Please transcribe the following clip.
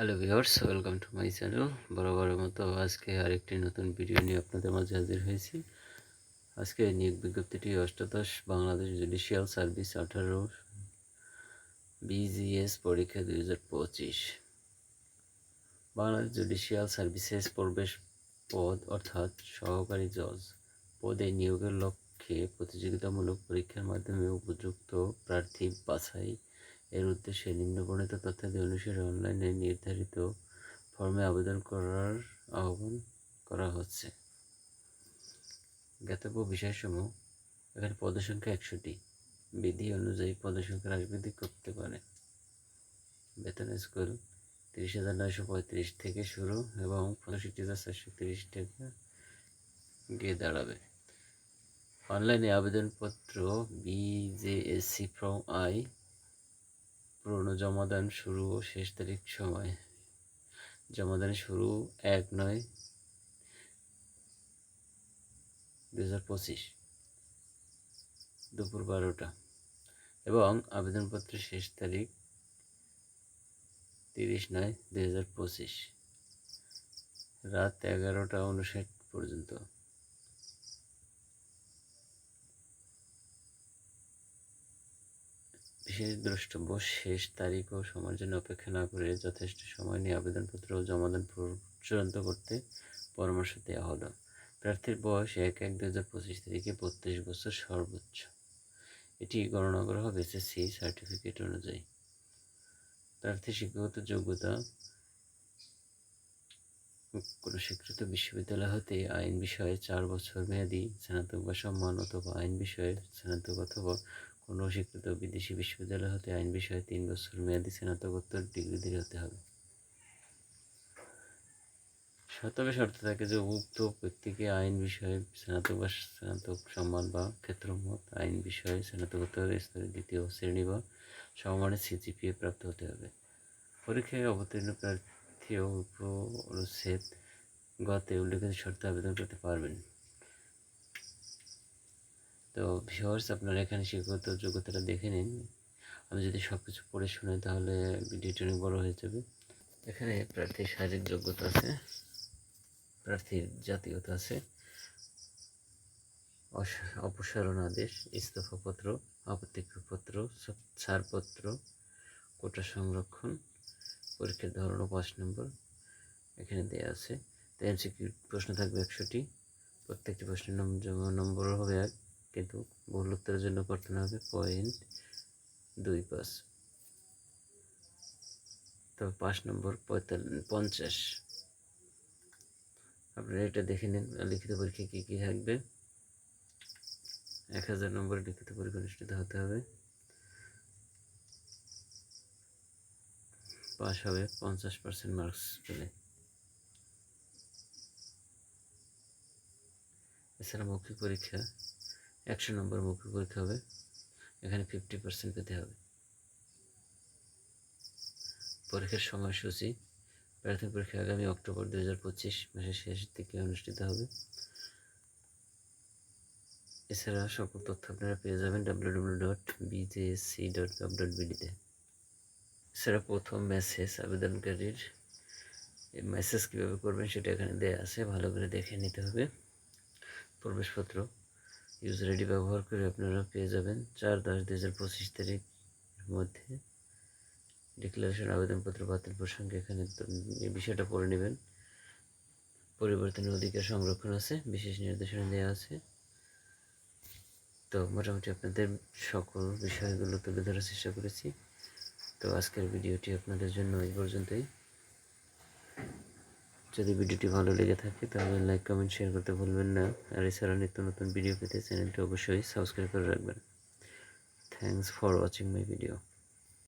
Hello viewers welcome to my channel বরাবরের মতো আজকে আরেকটি নতুন ভিডিও নিয়ে আপনাদের মাঝে হাজির হয়েছি। আজকে নিয়োগ বিজ্ঞপ্তিটি অষ্টাদশ বাংলাদেশ জুডিশিয়াল সার্ভিস আঠারো বিজিএস পরীক্ষা দুই হাজার পঁচিশ। বাংলাদেশ জুডিশিয়াল সার্ভিসেস প্রবেশ পদ অর্থাৎ সহকারী জজ পদে নিয়োগের লক্ষ্যে প্রতিযোগিতামূলক পরীক্ষার মাধ্যমে উপযুক্ত প্রার্থী বাছাই এর উদ্দেশ্যে নিম্নবর্ণিত তথ্যাদি অনুসারে অনলাইনে নির্ধারিত ফর্মে আবেদন করার আহ্বান করা হচ্ছে। জ্ঞাতব্য বিষয়সমূহ, এখানে পদসংখ্যা একশোটি। বিধি অনুযায়ী পদসংখ্যা হ্রাস করতে পারে। বেতন স্কুল তিরিশ হাজার নয়শো পঁয়ত্রিশ থেকে শুরু এবং পঁয়ষট্টি হাজার চারশো তিরিশ টাকা গিয়ে দাঁড়াবে। অনলাইনে আবেদনপত্র বিজেএসসি ফ্রম আই পুরনো জমাদান শুরু ও শেষ তারিখ সময়। জমাদান শুরু এক নয় দু হাজার পঁচিশ। দুপুর বারোটা। এবং আবেদনপত্রের শেষ তারিখ তিরিশ নয় দুই হাজার পঁচিশ। রাত এগারোটা উনষাট পর্যন্ত। বিশেষ দ্রষ্টব্য, শেষ তারিখ ও সময়ের জন্য অপেক্ষা না করে যথেষ্ট সময় নিয়ে আবেদনপত্র ও জমাদান চূড়ান্ত করতে পরামর্শ দেওয়া হলো। প্রার্থীর বয়স এক এক দু হাজার পঁচিশ তারিখে বত্রিশ বছর সর্বোচ্চ। এটি গণনা করা হবে এসএসসি সার্টিফিকেট অনুযায়ী। প্রার্থী শিক্ষাগত যোগ্যতা, কোনো স্বীকৃত বিশ্ববিদ্যালয় হতে আইন বিষয়ে চার বছর মেয়াদী স্নাতক বা সম্মান অথবা আইন বিষয়ে স্নাতক অথবা কোনো স্বীকৃত বিদেশি বিশ্ববিদ্যালয় হতে আইন বিষয়ে তিন বছর মেয়াদী স্নাতকোত্তর ডিগ্রি ডিগ্রিধারী হতে হবে। তবে শর্ত থাকে যে উক্ত ব্যক্তিকে আইন বিষয়ে স্নাতক বা স্নাতক সম্মান বা ক্ষেত্রমত আইন বিষয়ে স্নাতকোত্তর স্তরে দ্বিতীয় শ্রেণি বা সমমানের সিজিপিএ প্রাপ্ত হতে হবে। পরীক্ষায় অবতীর্ণ প্রার্থী ও উপরচ্ছেদ গতে উল্লেখিত শর্তে আবেদন করতে পারবেন। তো ভিওর্স আপনারা এখানে শিক্ষাগত যোগ্যতাটা দেখে নিন। আমি যদি সব কিছু পড়ে শুনে তাহলে ভিডিওটি অনেক বড় হয়ে যাবে। এখানে প্রার্থীর শারীরিক যোগ্যতা আছে, প্রার্থীর জাতীয়তা আছে অপসারণ আদেশ, ইস্তফাপত্র, আপত্তিপত্র ছাড়পত্র, কোটা সংরক্ষণ, পরীক্ষার ধরন পাঁচ নম্বর এখানে দেওয়া আছে। তো এমসিকিউ প্রশ্ন থাকবে একশোটি, প্রত্যেকটি প্রশ্নের নম্বর হবে এক। কিন্তু ভুল উত্তরের জন্য করতে হবে পয়েন্ট দুই পাঁচ। তো পাঁচ নম্বর পঞ্চাশ। আপনারা এটা দেখে নিন, লিখিত পরীক্ষা কী কী থাকবে? এক হাজার নম্বর লিখিত পরীক্ষা অনুষ্ঠিত হতে হবে। পাস হবে পঞ্চাশ পার্সেন্ট মার্কস পেলে। এছাড়া মৌখিক পরীক্ষা একশো নম্বর মৌখিক পরীক্ষা হবে। এখানে ফিফটি পার্সেন্ট পেতে হবে। পরীক্ষার সময়সূচি, প্রাথমিক পরীক্ষা আগামী অক্টোবর দু হাজার পঁচিশ মাসের শেষের দিকে অনুষ্ঠিত হবে। এছাড়া সকল তথ্য আপনারা পেয়ে যাবেন W W dot BJSC dot gov dot বিডিতে এছাড়া প্রথম মেসেজ আবেদনকারীর মেসেজ কীভাবে করবেন সেটা এখানে দেওয়া আছে, ভালো করে দেখে নিতে হবে। প্রবেশপত্র। ইউজ রেডি ব্যবহার করে আপনারা পেয়ে যাবেন চার দশ দু হাজার পঁচিশ তারিখ মধ্যে ডিক্লারেশন আবেদনপত্র বাতিল প্রসঙ্গে এখানে এই বিষয়টা পড়ে নেবেন। পরিবর্তনের অধিকার সংরক্ষণ আছে, বিশেষ নির্দেশনা দেওয়া আছে। তো মোটামুটি আপনাদের সকল বিষয়গুলো তুলে ধরার চেষ্টা করেছি। তো আজকের ভিডিওটি আপনাদের জন্য এই পর্যন্তই। যদি ভিডিওটি ভালো লেগে থাকে, তাহলে লাইক কমেন্ট শেয়ার করতে ভুলবেন না। আর এছাড়া নিত্য নতুন ভিডিও পেতে চ্যানেলটি অবশ্যই সাবস্ক্রাইব করে রাখবেন। Thanks for watching my video